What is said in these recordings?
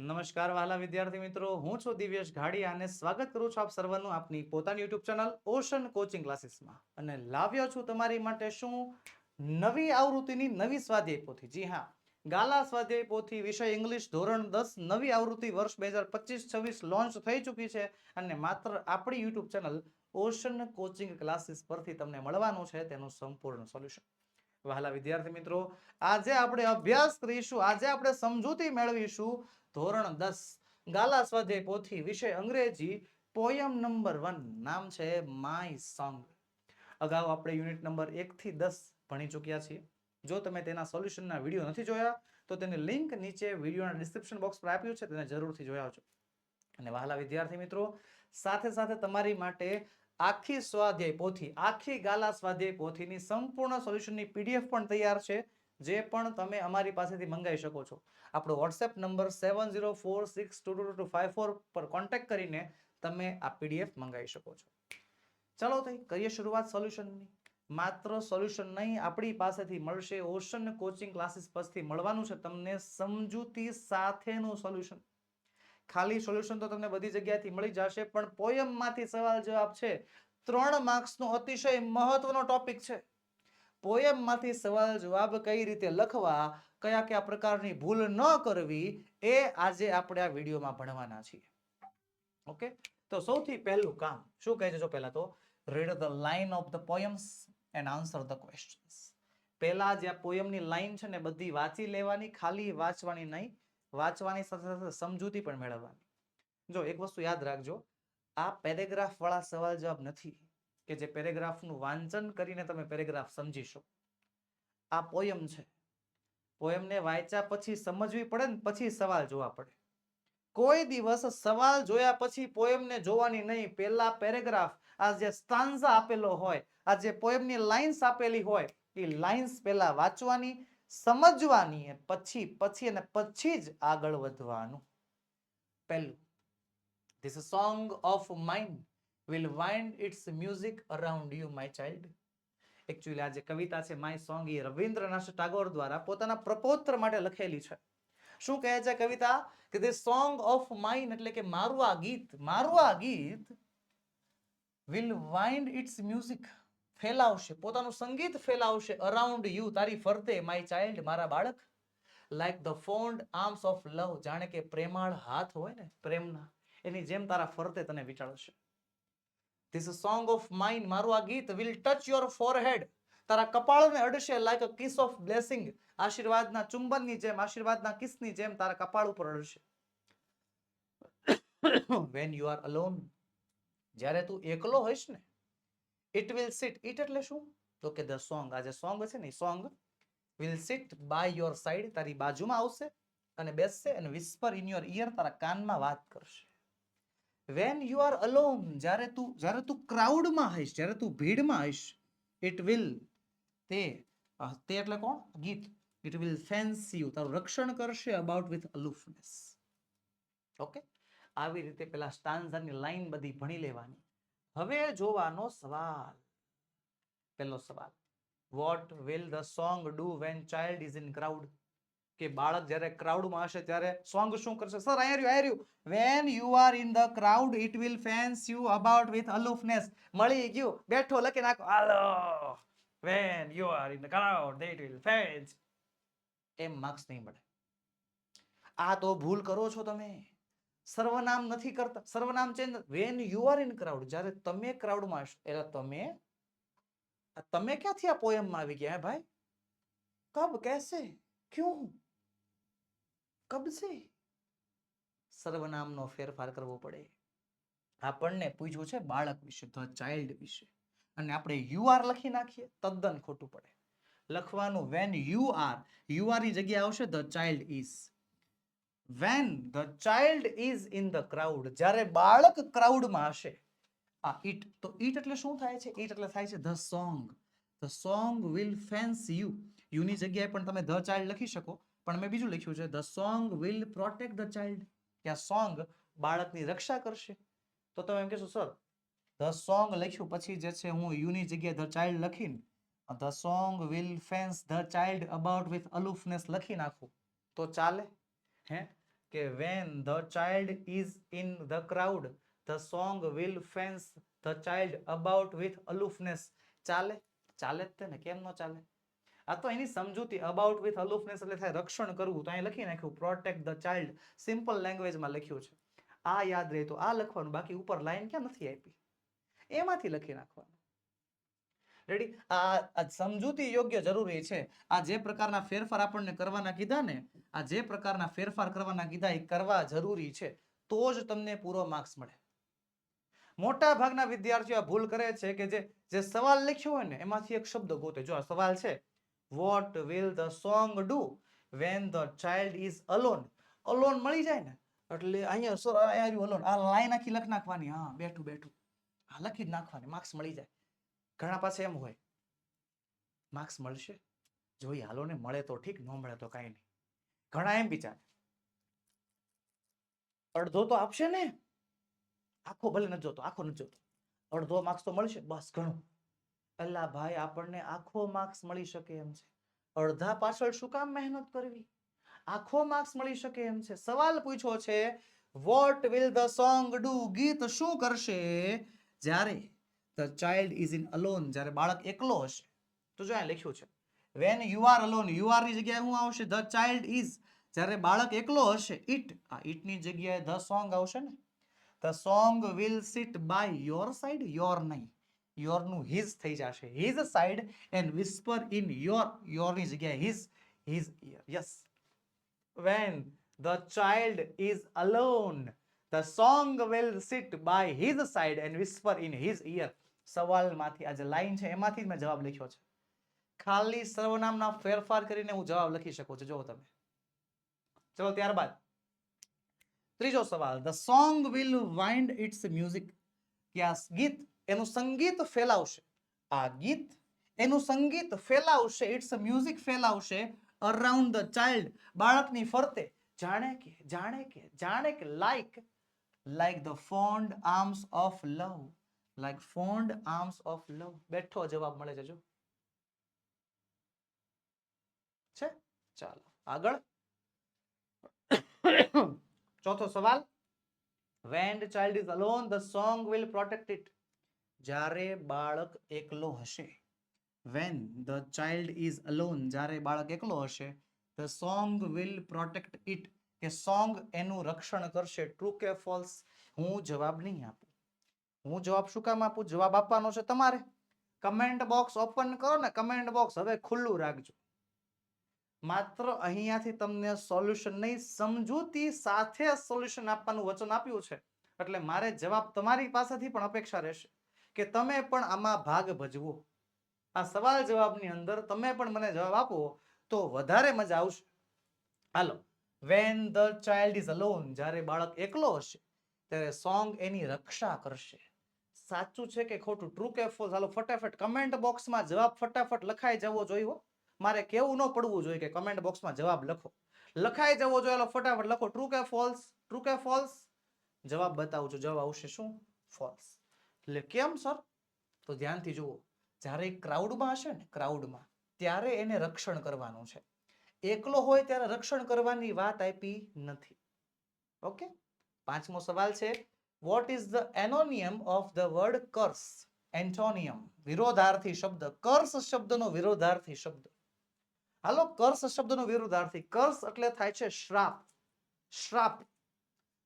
નમસ્કાર વહાલા વિદ્યાર્થી મિત્રો, હું છું દિવ્યેશ ઘાડિયા અને સ્વાગત કરું છું આપ સર્વનું આપની પોતાની યુટ્યુબ ચેનલ ઓશન કોચિંગ ક્લાસીસમાં અને લાવ્યો છું તમારી માટે શું? નવી આવૃત્તિની નવી સ્વાધ્યાય પોથી. જી હા, ગાલા સ્વાધ્યાય પોથી વિષય ઇંગ્લિશ ધોરણ દસ નવી આવૃત્તિ વર્ષ બે હજાર પચીસ છવ્વીસ લોન્ચ થઈ ચૂકી છે અને માત્ર આપણી YouTube channel ocean coaching classes પરથી તમને મળવાનું છે તેનું સંપૂર્ણ સોલ્યુશન વહાલા વિદ્યાર્થી મિત્રો, આજે આપણે અભ્યાસ કરીશું, આજે આપણે સમજૂતી મેળવીશું ધોરણ દસ, ગાલા સ્વાધ્યાય પોથી, વિષય અંગ્રેજી પોયમ નંબર વન નામ છે માય સોંગ અગાઉ આપણે યુનિટ નંબર એક થી દસ ભણી ચૂક્યા છીએ. જો તમે તેના સોલ્યુશનના વીડિયો નથી જોયા, તો તેની લિંક નીચે વિડીયોના ડિસ્ક્રિપ્શન બોક્સ પર આપ્યું છે, તેને જરૂરથી જોયા છો અને વહાલા વિદ્યાર્થી મિત્રો, સાથે સાથે તમારી માટે આખી સ્વાધ્યાય પોથી, આખી ગાલા સ્વાધ્યાય પોથીની સંપૂર્ણ સોલ્યુશનની પીડીએફ પણ તૈયાર છે, જે પણ તમે અમારી પાસેથી મંગાવી શકો છો. આપણો WhatsApp number seven zero four six two two two five four પર કોન્ટેક્ટ કરીને તમે આ પીડીએફ મંગાવી શકો છો. ચલો થઈ કરીએ શરૂઆત સોલ્યુશનની માત્ર સોલ્યુશન નહીં, આપણી પાસેથી મળશે ઓશન કોચિંગ ક્લાસીસ પરથી મળવાનું છે તમને સમજૂતી સાથેનું સોલ્યુશન ખાલી સોલ્યુશન તો તમને બધી જગ્યાએથી મળી જશે, પણ પોયમમાંથી સવાલ જવાબ છે, ત્રણ માર્ક્સનો અતિશય મહત્વનો ટોપિક છે. પોયમમાંથી સવાલ જવાબ કઈ રીતે લખવા, કયા કયા પ્રકારની ભૂલ ન કરવી, એ આજે આપણે આ વિડીયોમાં ભણવાના છીએ. ઓકે? તો સૌથી પહેલું કામ, શું કહે છે જો પહેલા તો? Read the line of the poems and answer the questions પહેલા જે આ પોયમની લાઈન છે ને, બધી વાંચી લેવાની, ખાલી વાંચવાની નહીં વાંચવાની સાથે સાથે સમજૂતી પણ મેળવવાની. જો એક વસ્તુ યાદ રાખજો, આ પેરેગ્રાફ વાળા સવાલ જવાબ નથી કે જે પેરેગ્રાફનું વાંચન કરીને તમે પેરેગ્રાફ સમજી શકો. આ પોયમ છે. પોયમને વાંચ્યા પછી સમજવી પડે ને પછી સવાલ જોવા પડે. કોઈ દિવસ સવાલ જોયા પછી પોયમને જોવાની નહીં. પહેલા પેરેગ્રાફ આ જે સ્ટાન્ઝા આપેલો હોય, આ જે પોયમની લાઇન્સ આપેલી હોય, એ લાઇન્સ પહેલા વાંચવાની સમજવાની પછી પછી અને પછી જ આગળ વધવાનું. પહેલું this song of mine will wind its music around you my child actually આ જે કવિતા છે માય સોંગ એ રવિન્દ્રનાથ ટાગોર દ્વારા પોતાના પ્રપોત્ર માટે લખેલી છે. શું કહે છે કવિતા? કે the સોંગ ઓફ માઇન એટલે કે મારું આ ગીત, મારું આ ગીત વિલ વાઇન્ડ ઇટ્સ music ફેલાવશે, પોતાનું સંગીત ફેલાવશે અરાઉન્ડ યુ તારી ફરતે માય ચાઇલ્ડ મારા બાળક. Like the fond arms of love જાણે કે પ્રેમાળ હાથ હોય ને, પ્રેમના, એની જેમ તારા ફરતે તને વિચારશે. ધીસ સોંગ ઓફ માઇન મારું આ ગીત વિલ ટચ યોર ફોરહેડ તારા કપાળને અડશે like a kiss of blessing આશીર્વાદના ચુંબનની જેમ, આશીર્વાદના કિસની જેમ તારા કપાળ ઉપર અડશે. વેન યુ આર અલોન જ્યારે તું એકલો હોઈશ ને ઇટ વિલ સિટ ઇટ એટલે શું? તો કે ધ સોંગ આ જે સોંગ છે ને song will sit by your side તારી બાજુમાં આવશે અને બેસશે અને વિસ્પર ઇન યોર ઇયર તારા કાનમાં વાત કરશે. વેન યુ આર અલોન જ્યારે તું જ્યારે તું ક્રાઉડમાં હઈશ, જ્યારે તું ભીડમાં હઈશ ઇટ વિલ તે તે એટલે કોણ? ગીત. ઇટ વિલ ફેન્સી યુ તારું રક્ષણ કરશે અબાઉટ વિથ અલુફનેસ ઓકે આવી રીતે પેલા સ્ટાન્ઝાની લાઈન બધી ભણી લેવાની. હવે જોવાનો સવાલ. પહેલો સવાલ. What will the song do when child is in crowd કે બાળક જ્યારે ક્રાઉડમાં હશે ત્યારે સોંગ શું કરશે? સર આઈ રહ્યું આઈ રહ્યું when you are in the crowd it will fence you about with aloofness મળી ગયું. બેઠો લખી નાખો. હાલો. When you are in the crowd it will fence M marks નહીં મળે. આ તો ભૂલ કરો છો તમે. સર્વનામ નથી કરતા. સર્વનામ change when you are in crowd જ્યારે તમે ક્રાઉડમાં હશો, એટલે તમે તમે ક્યાંથી આ પોયમમાં આવી ગયા ભાઈ? કબ, કેસે, ક્યું કબ સે? સર્વનામનો ફેરફાર કરવો પડે. આપણને પૂછ્યું છે બાળક વિશે, ધ ચાઇલ્ડ વિશે. અને આપણે યુ આર લખી નાખીએ, તદ્દન ખોટું પડે. લખવાનું વેન યુ આર યુ આરની જગ્યાએ આવશે, the child is when the child is in the crowd જ્યારે બાળક ક્રાઉડમાં હશે, આ ઇટ તો ઇટ એટલે શું થાય છે? ઇટ એટલે થાય છે the song the song will fence you યુની જગ્યાએ પણ તમે ધ ચાઇલ્ડ લખી શકો, પણ મેં બીજું લખ્યું છે the song will protect the child આ સોંગ બાળકની રક્ષા કરશે. તો તમે એમ કહેશો, સર ધ સોંગ લખ્યું પછી જે છે હું યુની જગ્યાએ ધ ચાઇલ્ડ લખીને the song will fence the child about with aloofness લખી નાખું. તો ચાલે? હે? કે when the child is in the crowd the song will fence the child about with aloofness ચાલે? ચાલે જ તે ને, કેમ ન ચાલે? આ તો એની સમજૂતી અબાઉટ વિથ અલુફનેસ એટલે થાય રક્ષણ કરવું. તો અહીં લખી નાખ્યું પ્રોટેક્ટ ધ ચાઇલ્ડ સિમ્પલ લેંગ્વેજમાં લખ્યું છે. આ યાદ રહે તો આ લખવાનું બાકી ઉપર લાઈન ક્યાં નથી આપી? એમાંથી લખી નાખવાનું. રેડી આ આ સમજૂતી યોગ્ય જરૂરી છે. આ જે પ્રકારના ફેરફાર આપણને કરવાના કીધા ને, આ જે પ્રકારના ફેરફાર કરવાના કીધા એ કરવા જરૂરી છે. તો જ તમને પૂરો માર્ક્સ મળે. મોટા ભાગના વિદ્યાર્થીઓ આ ભૂલ કરે છે કે જે જે સવાલ લખ્યો હોય ને, એમાંથી એક શબ્દ ગોતે. જો આ સવાલ છે what will the song do when the child is alone alone મળી જાય ને? એટલે અહીંયા સર અહીંયા અલોન આ લાઈન આખી લખ નાખવાની. હા, બેઠું બેઠું. હા, લખી જ નાખવાની. માર્ક્સ મળી જાય. ઘણા પાસે એમ હોય માર્ક્સ મળશે? જોઈ હાલો ને મળે તો ઠીક, ન મળે તો કાંઈ નહીં. ઘણા એમ વિચારે અડધો તો આપશે ને? આખો ભલે નથી જોતો, આખો નથી જોતો. અડધો માર્ક્સ તો મળશે? બસ ઘણું. અલ્લા ભાઈ, આપણને આખો માર્ક્સ મળી શકે એમ છે. અડધા પાછળ શું કામ મહેનત કરવી? આખો માર્ક્સ મળી શકે એમ છે. સવાલ પૂછ્યો છે what will the song do ગીત શું કરશે? જ્યારે the child is in alone જ્યારે બાળક એકલો હશે, તો જો અહીંયા લખ્યું છે when you are alone you આરની જગ્યાએ શું આવશે? ધ ચાઇલ્ડ ઇઝ જ્યારે બાળક એકલો હશે ઇટ આ ઇટની જગ્યાએ ધ સોંગ આવશે ને the song will sit by your side your નહીં યોરનું હિઝ થઈ જશે. His side and whisper in your યોરની જગ્યાએ his his ear yes when the child is alone, the song will sit by his side and whisper in his ear. સવાલમાંથી આ જે line છે, એમાંથી જ મેં જવાબ લખ્યો છે. ખાલી સર્વનામના ફેરફાર કરીને હું જવાબ લખી શકું છું. જો તમે, ચલો ત્યારબાદ, ત્રીજો સવાલ. The song will wind its music કે આ ગીત? એનું સંગીત ફેલાવશે. આ ગીત, એનું સંગીત ફેલાવશે ઇટ્સ મ્યુઝિક ફેલાવશે અરાઉન્ડ ધ ચાઇલ્ડ બાળકની ફરતે, જાણે કે જાણે કે જાણે કે like like the fond arms of love like fond arms of love બેઠો જવાબ મળે છે જો. છે? ચાલો, આગળ. ચોથો સવાલ. When child is alone the song will protect it જ્યારે બાળક એકલો હશે. When the child is alone જ્યારે બાળક એકલો હશે the song will protect it કે સોંગ એનું રક્ષણ કરશે. ટ્રુ કે ફોલ્સ હું જવાબ નહીં આપું. હું જવાબ શું કામ આપું? જવાબ આપવાનો છે તમારે. કમેન્ટ બોક્સ ઓપન કરો ને કમેન્ટ બોક્સ હવે ખુલ્લું રાખજો. માત્ર અહીંયાથી તમને સોલ્યુશન નહીં, સમજૂતી સાથે સોલ્યુશન આપવાનું વચન આપ્યું છે. એટલે મારે જવાબ તમારી પાસેથી પણ અપેક્ષા રહેશે કે તમે પણ આમાં ભાગ ભજવો. આ સવાલ જવાબની અંદર તમે પણ મને જવાબ આપો તો વધારે મજા આવશે. હાલો. When the child is alone જ્યારે બાળક એકલો હશે, ત્યારે સોંગ એની રક્ષા કરશે. સાચું છે કે ખોટું? ટ્રુ કે ફોલ્સ હાલો, ફટાફટ કમેન્ટ બોક્સમાં જવાબ ફટાફટ લખાઈ જવો જોઈએ મારે કેવું ન પડવું જોઈએ કે કમેન્ટ બોક્સમાં જવાબ લખો. લખાઈ જવો જોઈએ, હાલો, ફટાફટ લખો. ટ્રુ કે ફોલ્સ ટ્રુ કે ફોલ્સ જવાબ બતાવું છું. જવાબ આવશે શું? ફોલ્સ એટલે કેમ સર તો ધ્યાનથી જુઓ. જ્યારે ક્રાઉડમાં હશે ને ક્રાઉડમાં ત્યારે એને રક્ષણ કરવાનું છે. એકલો હોય ત્યારે રક્ષણ કરવાની વાત આપી નથી. ઓકે પાંચમો સવાલ છે. What is the એનોનિયમ of the word curse antonym વિરોધાર્થી શબ્દ કર્સ શબ્દનો વિરોધાર્થી શબ્દ હાલો કર્સ શબ્દનો વિરોધાર્થી કર્સ એટલે થાય છે શ્રાપ. શ્રાપ.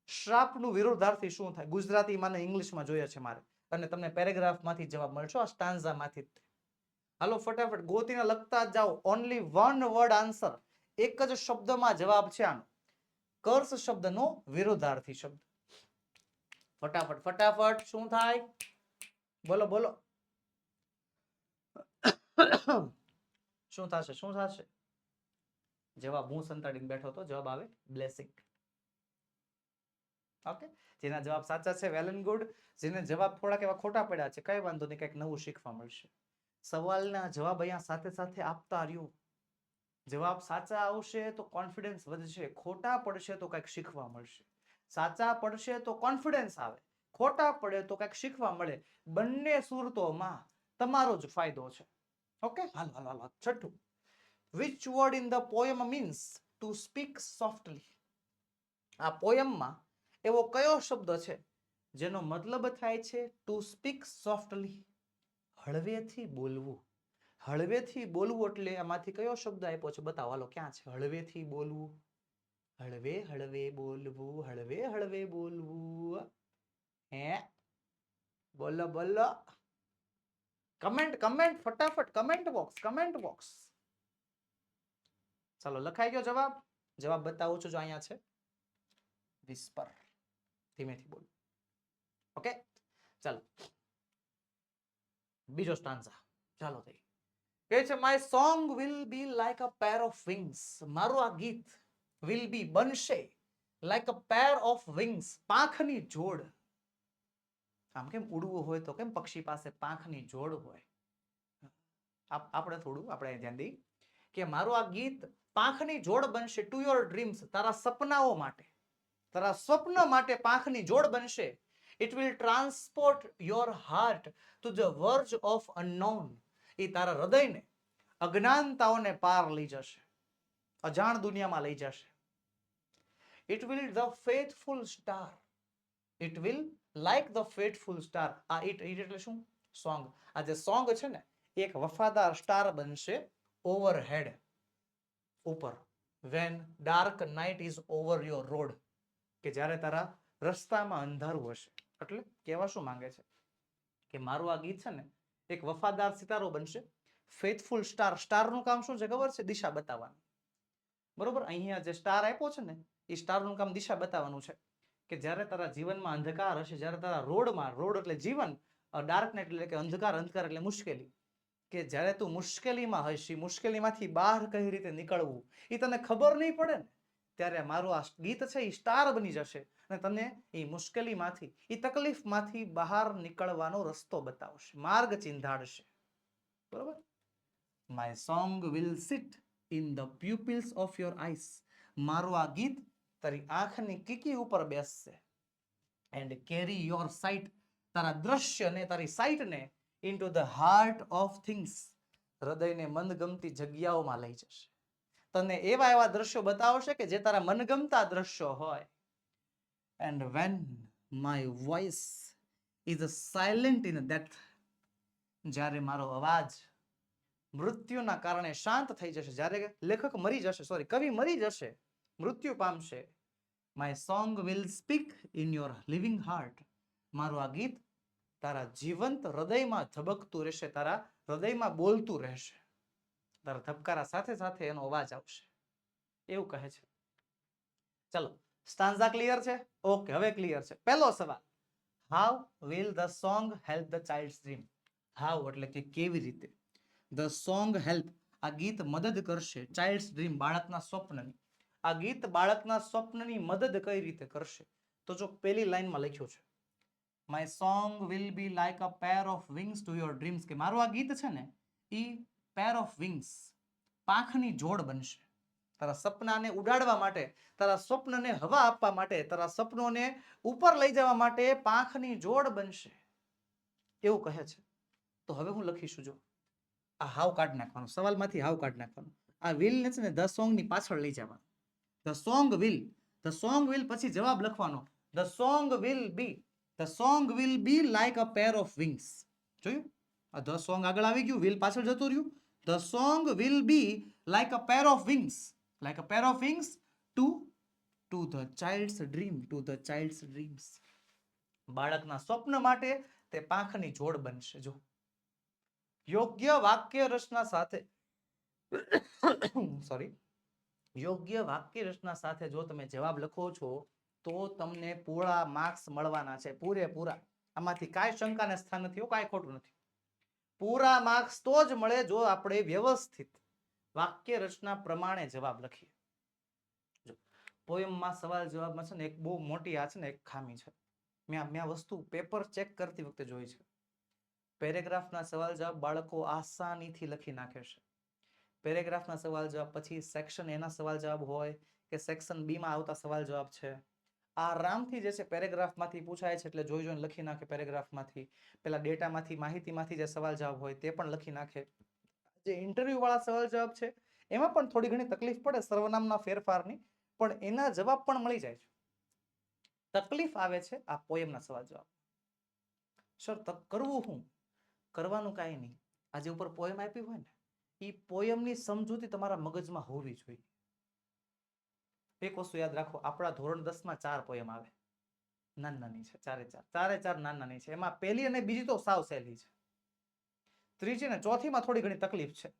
શ્રાપનું વિરોધાર્થી શું થાય? ગુજરાતીમાં ને ઇંગ્લિશમાં જોઈએ છે મારે. અને તમને પેરેગ્રાફમાંથી જવાબ મળશો. આ સ્ટાન્ઝામાંથી હાલો, ફટાફટ. ગોતીને લખતા જાઓ. ઓનલી વન વર્ડ આન્સર એક જ શબ્દમાં જવાબ છે આનો. કર્સ શબ્દનો વિરોધાર્થી શબ્દ. ફટાફટ ફટાફટ, શું થાય? બોલો બોલો. શું થશે શું થશે? જવાબ હું સંતાડીને બેઠો હતો, જવાબ આવે બ્લેસિંગ. ઓકે? જેના જવાબ સાચા છે, વેલ એન્ડ ગુડ. જેને જવાબ થોડાક એવા ખોટા પડ્યા છે, કઈ વાંધો નહીં, કંઈક નવું શીખવા મળશે. સવાલના જવાબ અહીંયા સાથે સાથે આપતા રહ્યું. જવાબ સાચા આવશે તો કોન્ફિડન્સ વધશે, ખોટા પડશે તો કંઈક શીખવા મળશે. સાચા પડશે તો કોન્ફિડન્સ આવે, ખોટા પડે તો કંઈક શીખવા મળે. બંને સુરતોમાં તમારો જ ફાયદો છે. ઓકે? હાલ હાલ હાલ. છઠ્ઠું. Which word in the poem means to speak softly આ પોયમમાં એવો કયો શબ્દ છે જેનો મતલબ થાય છે ટુ સ્પીક સોફ્ટલી હળવેથી બોલવું. હળવેથી બોલવું એટલે આમાંથી કયો શબ્દ આપ્યો છે? બતાવો, હાલો, ક્યાં છે? હળવેથી બોલવું. હળવે હળવે બોલવું હળવે હળવે બોલવું હે બોલો બોલો કમેન્ટ કમેન્ટ ફટાફટ કમેન્ટ બોક્સ કમેન્ટ બોક્સ ચાલો લખાઈ ગયો જવાબ જવાબ બતાવું છું જો અહીંયા છે વિસ્પર ધીમેથી બોલ ઓકે ચાલો બીજો સ્ટાન્ઝા ચાલો થઈ કહે છે my song will be like a pair of wings મારું આ ગીત વિલ બી બનશે like a pair of wings પાંખની જોડ. આમ કેમ ઉડવું હોય તો કેમ પક્ષી પાસે પાંખની જોડ હોય? આપ- આપણે થોડું, આપણે ધ્યાન દઈ કે મારું આ ગીત પાંખની જોડ બનશે ટુ યોર ડ્રીમ્સ તારા સપનાઓ માટે. તારા સ્વપ્ન માટે પાંખની જોડ બનશે. It will transport your heart to the verge of unknown એ તારા હૃદયને અજ્ઞાનતાઓને પાર લઈ જશે. અજાણ દુનિયામાં લઈ જશે. It will the faithful star it will like the faithful star આ ઇટ ઇટ એટલે શું? સોંગ. આ જે સોંગ છે ને એક વફાદાર સ્ટાર બનશે ઓવરહેડ, ઉપર. When dark night is over your road કે જ્યારે તારા રસ્તામાં અંધારું હશે. એટલે કહેવા શું માંગે છે? કે મારું આ ગીત છે ને, એક વફાદાર સિતારો બનશે. ફેથફુલ સ્ટાર સ્ટારનું કામ શું છે ખબર છે? દિશા બતાવવાનું. બરોબર? અહીંયા જે સ્ટાર આપ્યો છે ને એ સ્ટારનું કામ દિશા બતાવવાનું છે કે જ્યારે તારા જીવનમાં અંધકાર હશે, જ્યારે તારા રોડમાં, રોડ એટલે જીવન ડાર્કનેટ એટલે કે અંધકાર અંધકાર એટલે મુશ્કેલી, કે જ્યારે તું મુશ્કેલીમાં હશે મુશ્કેલીમાંથી બહાર કઈ રીતે નીકળવું એ તને ખબર નહીં પડે ને, ત્યારે મારું આ ગીત છે એ સ્ટાર બની જશે અને તને એ મુશ્કેલીમાંથી એ તકલીફમાંથી બહાર નીકળવાનો રસ્તો બતાવશે, માર્ગ ચિંધાડશે. બરોબર? My song will sit in the pupils of your eyes મારું આ ગીત તારી આંખની કીકી ઉપર બેસશે. એન્ડ કેરી યોર સાઇટ તારા દ્રશ્યને તારી સાઇટને into the heart of things હૃદયને મનગમતી જગ્યાઓમાં લઈ જશે. તને એવા એવા દ્રશ્યો બતાવશે કે જે તારા મનગમતા દ્રશ્યો હોય. And when my voice is silent in death જ્યારે મારો અવાજ મૃત્યુના કારણે શાંત થઈ જશે, જ્યારે લેખક મરી જશે સોરી કવિ મરી જશે, મૃત્યુ પામશે my song will speak in your living heart મારું આ ગીત તારા જીવંત હૃદયમાં ધબકતું રહેશે, તારા હૃદયમાં બોલતું રહેશે. તારા ધબકારા સાથે સાથે એનો અવાજ આવશે. એવું કહે છે. ચલો સ્ટાન્ઝા ક્લિયર છે? ઓકે હવે ક્લિયર છે. પહેલો સવાલ. How will the song help the child dream how એટલે કે કેવી રીતે? ધ સોંગ હેલ્પ આ ગીત મદદ કરશે ચાઇલ્ડ ડ્રીમ બાળકના સ્વપ્નની. આ ગીત બાળકના સ્વપ્નની મદદ કઈ રીતે કરશે? તો જો પેલી લાઈનમાં લખ્યું છે my song will be like a pair of wings to your dreams કે મારું આ ગીત છે ને એ પેર ઓફ વિંગ્સ પાંખની જોડ બનશે. તારા સપનાને ઉડાડવા માટે, તારા સ્વપ્નને હવા આપવા માટે, તારા સપનોને ઉપર લઈ જવા માટે પાંખની જોડ બનશે. એવું કહે છે. તો હવે હું લખીશું, જો. આ હાવ કાઢ નાખવાનું, સવાલમાંથી હાવ કાઢ નાખવાનું. આ વિલને છે ને ધ સોંગની પાછળ લઈ જવાનું. The song will the song will પછી જવાબ લખવાનો. The song will be the song will be like a pair of wings જોયું? આ ધ સોંગ આગળ આવી ગયું વિલ પાછળ જતું રહ્યું. The song will be like a pair of wings like a pair of wings to to the child's dream to the child's dreams બાળકના સ્વપ્ન માટે તે પાંખની જોડ બનશે. જો. યોગ્ય વાક્ય રચના સાથે સોરી યોગ્ય વાક્ય રચના સાથે જો તમે જવાબ લખો છો, તો તમને પૂરા માર્ક્સ મળવાના છે, પૂરેપૂરા. આમાંથી કાંઈ શંકાને સ્થાન નથી કાંઈ ખોટું નથી. પૂરા માર્ક્સ તો જ મળે જો આપણે વ્યવસ્થિત વાક્ય રચના પ્રમાણે જવાબ લખીએ. પોયમમાં સવાલ જવાબમાં છે ને એક બહુ મોટી આ છે ને એક ખામી છે. મેં મેં વસ્તુ પેપર ચેક કરતી વખતે જોઈ છે. પેરેગ્રાફના સવાલ જવાબ બાળકો આસાનીથી લખી નાખે છે. પેરેગ્રાફના સવાલ જવાબ, પછી સેક્શન એના સવાલ જવાબ હોય કે સેક્શન બી માં આવતા સવાલ જવાબ છે. આરામથી જે છે પેરેગ્રાફમાંથી પૂછાય છે એટલે જોઈ જોઈને લખી નાખે પેરેગ્રાફમાંથી. પેલા ડેટામાંથી, માહિતીમાંથી જે સવાલ જવાબ હોય તે પણ લખી નાખે. જે ઇન્ટરવ્યુ વાળા સવાલ જવાબ છે, એમાં પણ થોડી ઘણી તકલીફ પડે સર્વનામના ફેરફારની, પણ એના જવાબ પણ મળી જાય છે. તકલીફ આવે છે આ પોયમના સવાલ જવાબ. સર કરવું હું? કરવાનું કાંઈ નહીં. આજે ઉપર પોયમ આપી હોય ને એ પોયમની સમજૂતી તમારા મગજમાં હોવી જોઈએ. એક વસ્તુ યાદ રાખો, આપણા ધોરણ દસમાં ચાર પોયમ આવે. નાની નાની છે, ચારે ચાર ચારે ચાર નાની નાની છે. એમાં પહેલી અને બીજી તો સાવ સહેલી છે. ત્રીજી ને ચોથીમાં થોડી ઘણી તકલીફ છે.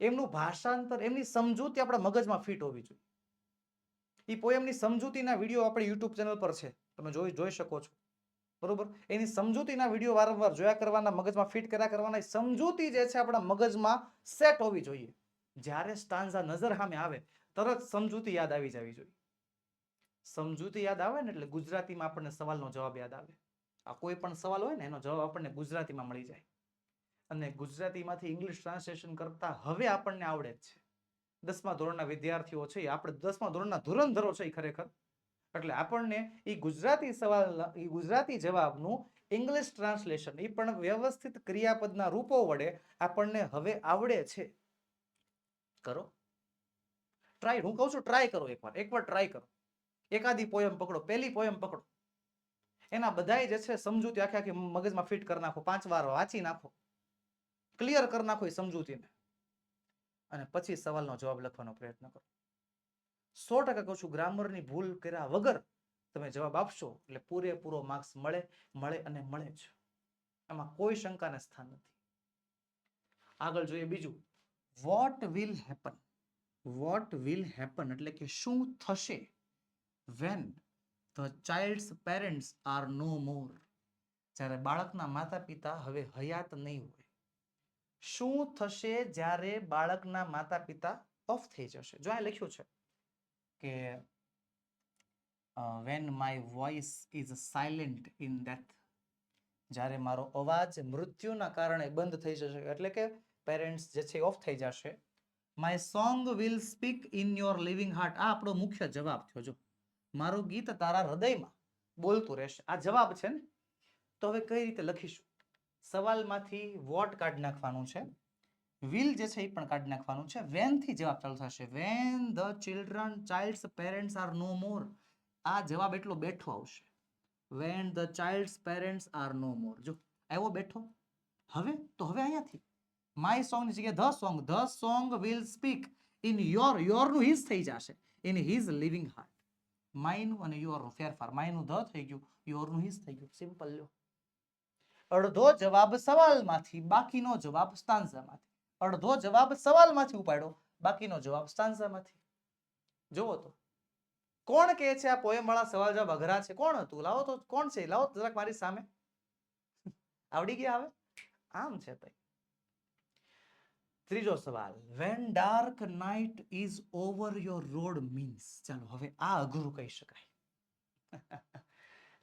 એમનું ભાષાંતર, એમની સમજૂતી આપણા મગજમાં ફિટ હોવી જોઈએ. એ પોયમની સમજૂતીના વીડિયો આપણે યુટ્યુબ ચેનલ પર છે. તમે જોઈ જોઈ શકો છો. બરોબર? એની સમજૂતીના વીડિયો વારંવાર જોયા કરવાના, મગજમાં ફિટ કર્યા કરવાના સમજૂતી જે છે આપણા મગજમાં સેટ હોવી જોઈએ. જ્યારે સ્ટાન્ઝા નજર સામે આવે, તરત સમજૂતી યાદ આવી જવી જોઈએ. સમજૂતી યાદ આવે ને એટલે ગુજરાતીમાં આપણને સવાલનો જવાબ યાદ આવે. આ કોઈ પણ સવાલ હોય ને, એનો જવાબ આપણને ગુજરાતીમાં મળી જાય. અને ગુજરાતીમાંથી ઇંગ્લિશ ટ્રાન્સલેશન કરતા હવે આપણને આવડે જ છે. દસમા ધોરણના વિદ્યાર્થીઓ છે આપણે દસમા ધોરણના ધોરણધરો છે એ ખરેખર એટલે આપણને એ ગુજરાતી સવાલ એ ગુજરાતી જવાબનું ઇંગ્લિશ ટ્રાન્સલેશન એ પણ વ્યવસ્થિત ક્રિયાપદના રૂપો વડે આપણને હવે આવડે છે. કરો. ટ્રાય હું કહું છું ટ્રાય કરો એકવાર. એકવાર ટ્રાય કરો. એકાદી પોયમ પકડો, પહેલી પોયમ પકડો. એના બધાય જે છે સમજૂતી આખી આખી મગજમાં ફિટ કરી નાખો, પાંચ વાર વાંચી નાખો. ક્લિયર કરી નાખો એ સમજૂતીને. અને પછી સવાલનો જવાબ લખવાનો પ્રયત્ન કરો. સો ટકા કહું છું, ગ્રામરની ભૂલ કર્યા વગર તમે જવાબ આપશો, એટલે પૂરેપૂરો માર્ક્સ મળે મળે અને મળે જ. એમાં કોઈ શંકાને સ્થાન નથી. આગળ જોઈએ બીજું. What will happen what will happen એટલે કે શું થશે when the child's parents are no more જ્યારે બાળકના માતા પિતા હવે હયાત નહીં હોય. શું થશે જ્યારે બાળકના માતા પિતા ઓફ થઈ જશે? જો આ લખ્યું છે કે when my voice is silent in death જ્યારે મારો અવાજ મૃત્યુના કારણે બંધ થઈ જશે, એટલે કે પેરેન્ટ્સ જે છે ઓફ થઈ જશે my song will speak in your living heart આ આપણો મુખ્ય જવાબ થયો. જો, મારું ગીત તારા હૃદયમાં બોલતું રહેશે. આ જવાબ છે ને? તો હવે કઈ રીતે લખીશું? સવાલમાંથી વોટ કાઢી નાખવાનું છે. વિલ જે છે એ પણ કાઢી નાખવાનું છે. વેનથી જવાબ ચાલુ થશે. When the children child's parents are no more આ જવાબ એટલો બેઠો આવશે. When the child's parents are no more જો, આવ્યો બેઠો? હવે? તો હવે અહીંયાથી માય સોંગની જગ્યાએ the song the song will speak in your યોરનું his થઈ જશે. ઇન હિઝ લિવિંગ હાર્ટ માયનું અને યોરનું ફેરફાર. માયનું ધ થઈ ગયું યોરનું હિઝ થઈ ગયું. સિમ્પલ લ્યો. અડધો જવાબ સવાલમાંથી, બાકીનો જવાબ સ્ટાન્ઝામાંથી અડધો જવાબ સવાલમાંથી ઉપાડ્યો. બાકીનો જવાબ સ્ટાન્ઝામાંથી જુઓ તો. કોણ કહે છે આ પોએમ વાળા સવાલ જવાબ અઘરા છે? કોણ હતું? લાવો તો કોણ છે? લાવો જરાક મારી સામે. આવડી ગયા હવે? આમ છે ભાઈ. ત્રીજો સવાલ. When dark night is over your road means ચાલો, હવે આ અઘરું કહી શકાય.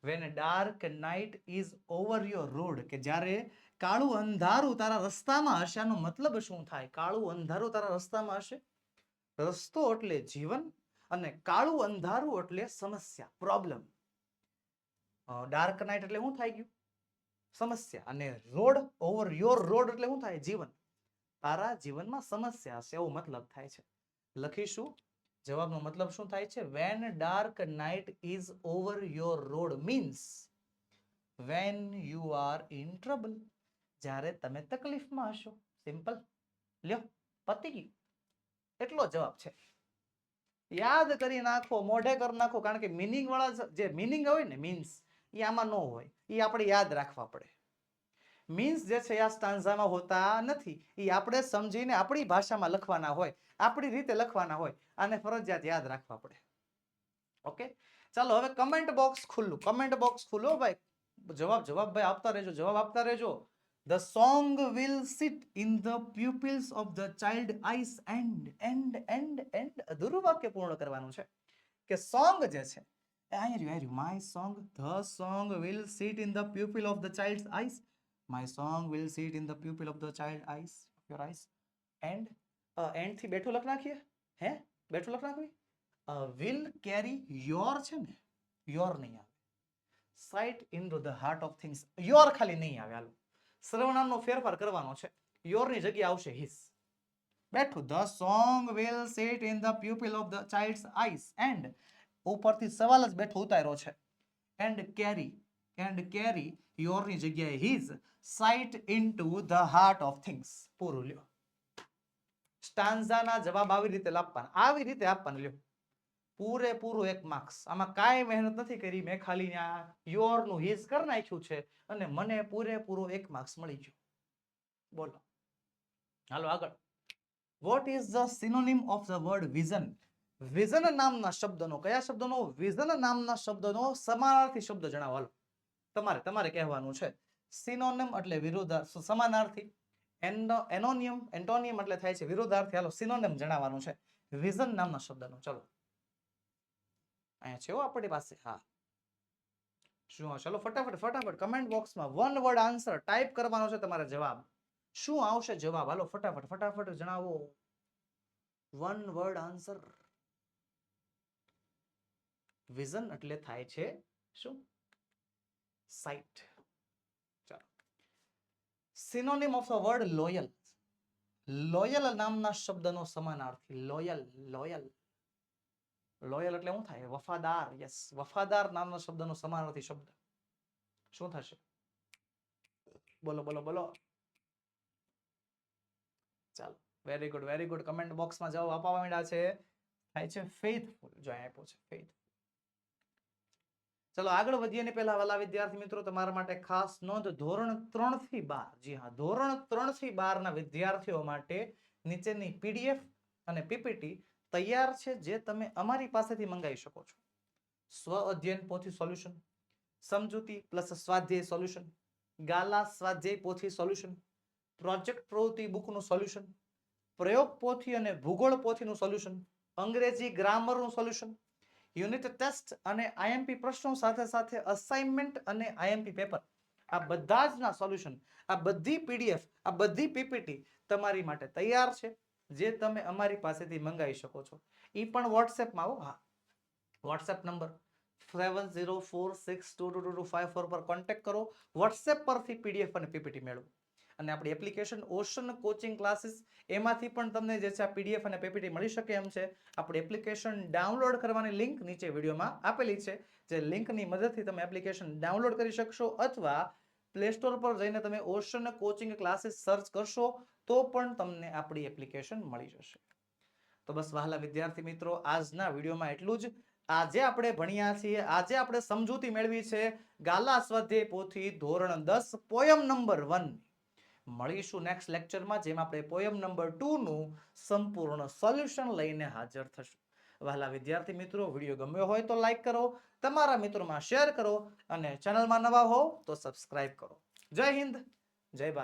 When dark night is over your road કે જ્યારે કાળું અંધારું તારા રસ્તામાં હશે. આનો મતલબ શું થાય? કાળું અંધારું તારા રસ્તામાં હશે? રસ્તો એટલે જીવન અને કાળું અંધારું એટલે સમસ્યા પ્રોબ્લેમ ડાર્ક નાઇટ એટલે શું થાય ગયું? સમસ્યા. અને રોડ ઓવર યોર રોડ એટલે શું થાય? જીવન. તારા જીવનમાં સમસ્યા હશે એવો મતલબ થાય છે. લખીશું. જવાબનો મતલબ શું થાય છે? When dark night is over your road means when you are in trouble જ્યારે તમે તકલીફમાં હશો, સિમ્પલ. લ્યો, પતી ગયું. એટલો જવાબ છે. યાદ કરી નાખો, મોઢે કરી નાખો, કારણ કે મિનિંગ વાળા જે મિનિંગ હોય ને મીન્સ એ આમાં ન હોય. એ આપણે યાદ રાખવા પડે. મીન્સ જે છે આ સ્ટાન્ઝામાં હોતા નથી. એ આપણે સમજીને આપણી ભાષામાં લખવાના હોય, આપણી રીતે લખવાના હોય અને ફરજિયાત યાદ રાખવા પડે. ઓકે? ચાલો, હવે કમેન્ટ બોક્સ ખુલ્લું. કમેન્ટ બોક્સ ખુલ્લો, ભાઈ. જવાબ જવાબ, ભાઈ, આપતા રહેજો, જવાબ આપતા રહેજો. The song will sit in the pupils of the child eyes and and and and અધૂરું વાક્ય પૂર્ણ કરવાનું છે. કે સોંગ જે છે અહીં રહ્યું અહીં રહ્યું. My song the song will sit in the pupil of the child eyes my song will sit in the pupil of the child eyes your eyes and એન્ડથી બેઠું લખ નાખીએ. હે? બેઠું લખ નાખવી? વિલ કેરી યોર છે ને યોર નહીં આવે. Sight in the heart of things your ખાલી નહીં આવે, હાલો. સર્વનામનો ફેરફાર કરવાનો છે. યોરની જગ્યા આવશે હિસ. બેઠું, the song will set in the pupil of the child's eyes. And ઉપરથી સવાલ જ બેઠો ઉતાર્યો છે. એન્ડ કેરી એન્ડ કેરી, યોરની જગ્યાએ his sight into the heart of things. પૂરું લ્યો. સ્ટાન્ઝાના જવાબ આવી રીતે લાપવાના, આવી રીતે આપવાના, લ્યો. પૂરેપૂરું એક માર્ક્સ આમાં કાંઈ મહેનત નથી કરી. મેં ખાલી ત્યાં યોર હિઝ કરી નાખ્યું છે અને મને પૂરેપૂરો એક માર્ક્સ મળી ગયો. બોલો. હાલો આગળ. What is the synonym of the word vision vision નામના શબ્દનો, કયા શબ્દનો? વિઝન નામના શબ્દનો સમાનાર્થી શબ્દ જણાવો. તમારે તમારે કહેવાનું છે. સિનોનિમ એટલે વિરોધા સમાનાર્થી. એનો- એનોનિયમ, એન્ટોનિયમ એટલે થાય છે વિરોધાર્થી હાલો સિનોનિમ જણાવવાનું છે. વિઝન નામના શબ્દનો. ચલો. અહીંયા છે આપણી પાસે. હા. શું ચલો ફટાફટ ફટાફટ કમેન્ટ બોક્સમાં વન વર્ડ આન્સર ટાઈપ કરવાનો છે તમારો જવાબ. શું આવશે જવાબ? હાલો, ફટાફટ ફટાફટ જણાવો. વન વર્ડ આન્સર વિઝન એટલે થાય છે શું? સાઇટ ચાલો. Synonym of the word loyal loyal નામના શબ્દનો સમાનાર્થી. લોયલ લોયલ લોયલ એટલે શું થાય? વફાદાર યસ વફાદાર નામના શબ્દનો સમાનાર્થી શબ્દ. શું થશે? બોલો બોલો બોલો. ચાલો. Very good very good comment બોક્સમાં જવાબ આપવા માંડ્યા છે. થાય છે ફેથફુલ જો આપ્યો છે ફેથ ચલો, આગળ વધીએ ને પહેલા વાલા વિદ્યાર્થી મિત્રો, તમારા માટે ખાસ નોંધ. ધોરણ ત્રણથી બાર. જી હા, ધોરણ ત્રણથી બાર ના વિદ્યાર્થીઓ માટે નીચેની પીડીએફ અને પીપીટી તૈયાર છે જે તમે અમારી પાસેથી મંગાવી શકો છો. સ્વ અધ્યયન પોથી સોલ્યુશન, સમજૂતી પ્લસ સ્વાધ્યાય સોલ્યુશન, ગાલા સ્વાધ્યાય પોથી સોલ્યુશન, પ્રોજેક્ટ પ્રવૃત્તિ બુકનું સોલ્યુશન, પ્રયોગ પોથી અને ભૂગોળ પોથીનું સોલ્યુશન, અંગ્રેજી ગ્રામરનું સોલ્યુશન, યુનિટ ટેસ્ટ અને આઈએમપી પ્રશ્નો સાથે સાથે અસાઇનમેન્ટ અને આઈએમપી પેપર. આ બધા જ ના સોલ્યુશન, આ બધી પીડીએફ, આ બધી પીપીટી તમારી માટે તૈયાર છે. જે તમે અમારી પાસેથી મંગાવી શકો છો. એ પણ વોટ્સએપમાં આવો હા. WhatsApp number seven zero four six two two two five four પર કોન્ટેક્ટ કરો. વોટ્સએપ પરથી પીડીએફ અને પીપીટી મેળવો. અને આપણી એપ્લિકેશન ઓશન કોચિંગ ક્લાસીસ એમાંથી પણ તમને જે છે આ પીડીએફ અને પીપીટી મળી શકે એમ છે. આપણી એપ્લિકેશન ડાઉનલોડ કરવાની લિંક નીચે વિડીયોમાં આપેલી છે. જે લિંકની મદદથી તમે એપ્લિકેશન ડાઉનલોડ કરી શકશો અથવા પ્લે સ્ટોર પર જઈને તમે ઓશન કોચિંગ ક્લાસીસ સર્ચ કરશો, તો પણ તમને આપણી એપ્લિકેશન મળી જશે. તો બસ વહાલા વિદ્યાર્થી મિત્રો, આજના વિડીયોમાં એટલું જ. આજે આપણે ભણ્યા છીએ, આજે આપણે સમજૂતી મેળવી છે. ગાલા સ્વાધ્યાય પોથી ધોરણ દસ, પોયમ નંબર વન. મળીશું નેક્સ્ટ લેક્ચરમાં જેમાં આપણે પોયમ નંબર ટુ નું સંપૂર્ણ સોલ્યુશન લઈને હાજર થશું. વહાલા વિદ્યાર્થી મિત્રો, વીડિયો ગમ્યો હોય તો લાઈક કરો તમારા મિત્રોમાં શેર કરો અને ચેનલમાં નવા હો તો સબસ્ક્રાઈબ કરો. જય હિન્દ, જય ભારત.